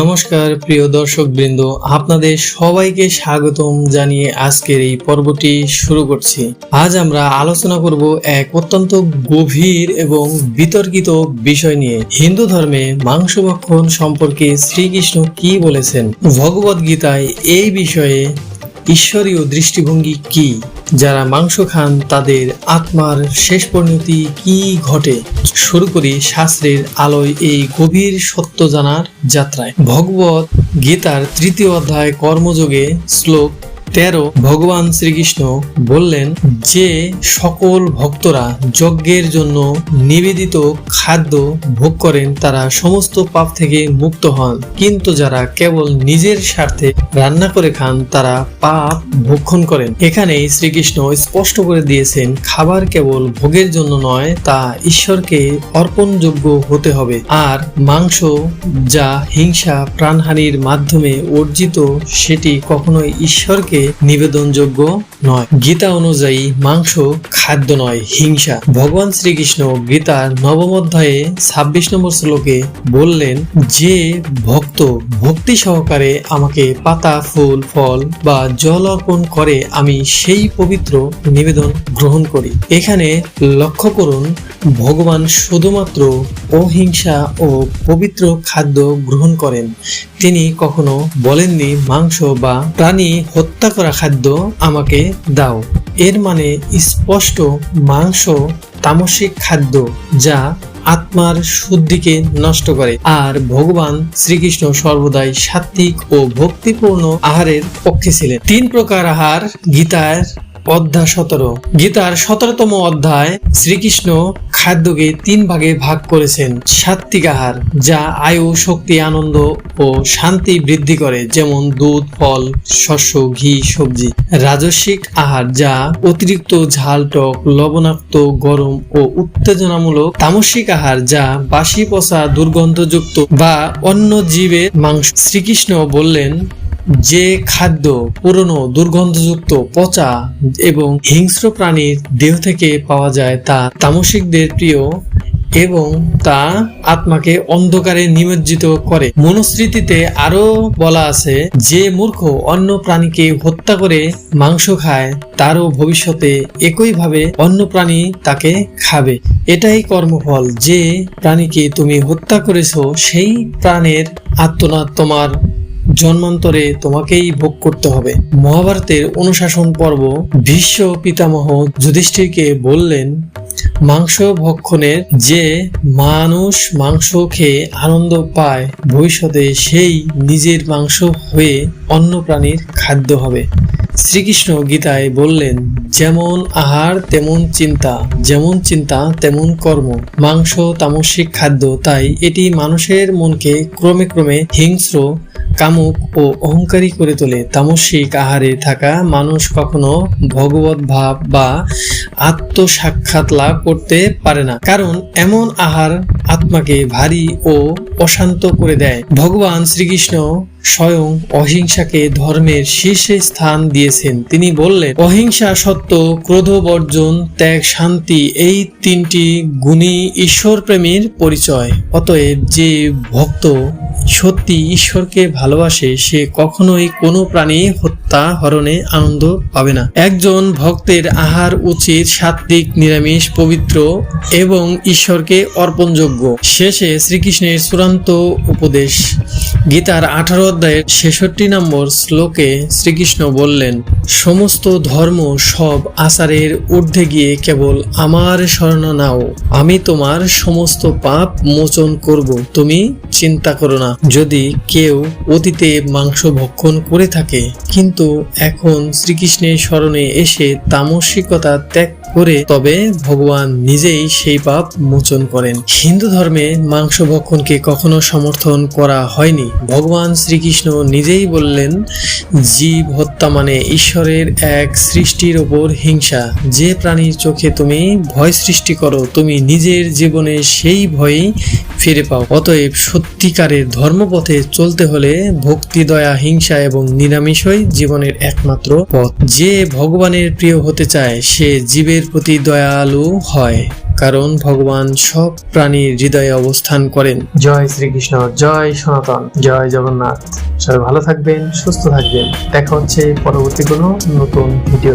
নমস্কার, প্রিয় দর্শক বৃন্দ আপনাদের সবাইকে স্বাগতম জানিয়ে আজকের এই পর্বটি শুরু করছি। আজ আমরা আলোচনা করব এক অত্যন্ত গভীর এবং বিতর্কিত বিষয় নিয়ে। হিন্দু ধর্মে মাংস ভক্ষণ সম্পর্কে শ্রীকৃষ্ণ কি বলেছেন? ভগবদ গীতায় এই বিষয়ে ঈশ্বরীয় দৃষ্টিভঙ্গি কি? যারা মাংস খান, তাদের আত্মার শেষ পরিণতি কি ঘটে? শুরু করি শাস্ত্রের আলোয় এই গভীর সত্য জানার যাত্রায়। ভগবত গীতার তৃতীয় অধ্যায় কর্মযোগে শ্লোক তেরো, ভগবান শ্রীকৃষ্ণ বললেন, যে সকল ভক্তরা যজ্ঞের জন্য নিবেদিত খাদ্য ভোগ করেন, তারা সমস্ত পাপ থেকে মুক্ত হন। কিন্তু যারা কেবল নিজের স্বার্থে রান্না করে খান, তারা পাপ ভক্ষণ করেন। এখানেই শ্রীকৃষ্ণ স্পষ্ট করে দিয়েছেন, খাবার কেবল ভোগের জন্য নয়, তা ঈশ্বরকে অর্পণযোগ্য হতে হবে। আর মাংস যা হিংসা প্রাণহানির মাধ্যমে অর্জিত, সেটি কখনোই ঈশ্বরকে নিবেদনযোগ্য নয়। গীতা অনুযায়ী মাংস, খাদ্য নয়, হিংসা। ভগবান শ্রীকৃষ্ণ গীতার নবম অধ্যায়ে ছাব্বিশ নম্বর শ্লোকে বললেন, যে ভক্ত ভক্তি সহকারে আমাকে পাতা, ফুল, ফল বা জল অর্পণ করে, আমি সেই পবিত্র নিবেদন গ্রহণ করি। এখানে লক্ষ্য করুন, ভগবান শুধুমাত্র অহিংসা ও পবিত্র খাদ্য গ্রহণ করেন। তিনি কখনো বলেননি, মাংস বা প্রাণী হত্যা করা খাদ্য আমাকে দাও। এর মানে স্পষ্ট মাংস তামসিক খাদ্য যা আত্মার শুদ্ধিকে নষ্ট করে। আর ভগবান শ্রীকৃষ্ণ সর্বদাই সাত্বিক ও ভক্তিপূর্ণ আহারের পক্ষে ছিলেন। তিন প্রকার আহার গীতার অধ্যায় সতেরো। গীতার সতেরোতম অধ্যায় শ্রীকৃষ্ণ খাদ্যকে তিন ভাগে ভাগ করেছেন। সাত্বিক আহার, যা আয়ু, শক্তি, আনন্দ ও শান্তি বৃদ্ধি করে, যেমন দুধ, ফল, শস্য, ঘি, সবজি। রাজস্বিক আহার, যা অতিরিক্ত ঝাল, টক, লবণাক্ত, গরম ও উত্তেজনামূলক তামসিক আহার, যা বাসি পচা দুর্গন্ধযুক্ত বা অন্য জীবের মাংস। শ্রীকৃষ্ণ বললেন যে খাদ্য পুরনো, দুর্গন্ধযুক্ত, পচা এবং হিংস্র প্রাণীর দেহ থেকে পাওয়া যায় তা তামসিকদের প্রিয় এবং তা আত্মাকে অন্ধকারে নিমজ্জিত করে। মনুস্মৃতিতে আরও বলা আছে, যে মূর্খ অন্য প্রাণীকে হত্যা করে মাংস খায়, তারও ভবিষ্যতে একইভাবে অন্য প্রাণী তাকে খাবে। এটাই কর্মফল, যে প্রাণীকে তুমি হত্যা করেছ, সেই প্রাণের আত্মনাদ তোমার জন্মান্তরে তোমাকেই ভোগ করতে হবে। মহাভারতের অনুশাসন পর্ব ভীষ্ম পিতামহ যুধিষ্ঠিরকে বললেন, মাংস ভক্ষণের যে মানুষ মাংস খেয়ে আনন্দ পায়, ভবিষ্যতে সেই নিজের মাংস হয়ে অন্য প্রাণীর খাদ্য হবে। শ্রীকৃষ্ণ গীতায় বললেন, যেমন আহার, তেমন চিন্তা, যেমন চিন্তা, তেমন কর্ম। মাংস, তামসিক খাদ্য, তাই এটি মানুষের মনকে ক্রমে ক্রমে হিংস্র কামুক ও অহংকারী করে তোলে। তামসিক আহারে থাকা মানুষ কখনো ভগবত ভাব বা আত্মসাক্ষাৎ লাভ করতে পারে না। কারণ এমন আহার আত্মাকে ভারী ও অশান্ত করে দেয়। ভগবান শ্রীকৃষ্ণ স্বয়ং অহিংসাকে ধর্মের শীর্ষে স্থান দিয়েছেন। তিনি বললেন, অহিংসা সত্য, ক্রোধ বর্জন, ত্যাগ, শান্তি, এই তিনটি গুণী ঈশ্বর প্রেমীর পরিচয়। অতএব যে ভক্ত সত্যি ঈশ্বরকে ভালোবাসে, সে কখনোই কোনো প্রাণী হত্যা, হরণে আনন্দ পাবে না। একজন ভক্তের আহার উচিত সাত্বিক নিরামিষ, পবিত্র এবং ঈশ্বরকে অর্পণযোগ্য। শেষে শ্রীকৃষ্ণের চূড়ান্ত উপদেশ গীতার আঠারো অধ্যায়ের ছেষট্টি নম্বর শ্লোকে শ্রীকৃষ্ণ বললেন, সমস্ত ধর্ম সব আচারের ঊর্ধ্বে গিয়ে কেবল আমার শরণ নাও। আমি তোমার সমস্ত পাপ মোচন করব। তুমি চিন্তা করো না। যদি কেউ অতীতে মাংস ভক্ষণ করে থাকে, কিন্তু এখন শ্রীকৃষ্ণের স্মরণে এসে তামসিকতা ত্যাগ করে, তবে ভগবান নিজেই সেই পাপ মোচন করেন। হিন্দু ধর্মে মাংস ভক্ষণকে কখনো সমর্থন করা হয়নি। ভগবান শ্রীকৃষ্ণ নিজেই বললেন, জীব হত্যা মানে ঈশ্বরের এক সৃষ্টির ওপর হিংসা। যে প্রাণীর চোখে তুমি ভয় সৃষ্টি করো, তুমি নিজের জীবনে সেই ভয়ই ফিরে পাও। অতএব সত্যিকারের ধর্মপথে চলতে হলে ভক্তি, দয়া, হিংসা এবং নিরামিষই জীবনের একমাত্র পথ। যে ভগবানের প্রিয় হতে চায়, সে জীবের প্রতি দয়ালু হয়। কারণ ভগবান সব প্রাণীর হৃদয়ে অবস্থান করেন। জয় শ্রীকৃষ্ণ, জয় সনাতন, জয় জগন্নাথ। সবাই ভালো থাকবেন, সুস্থ থাকবেন। দেখা হচ্ছে পরবর্তী কোনো নতুন ভিডিও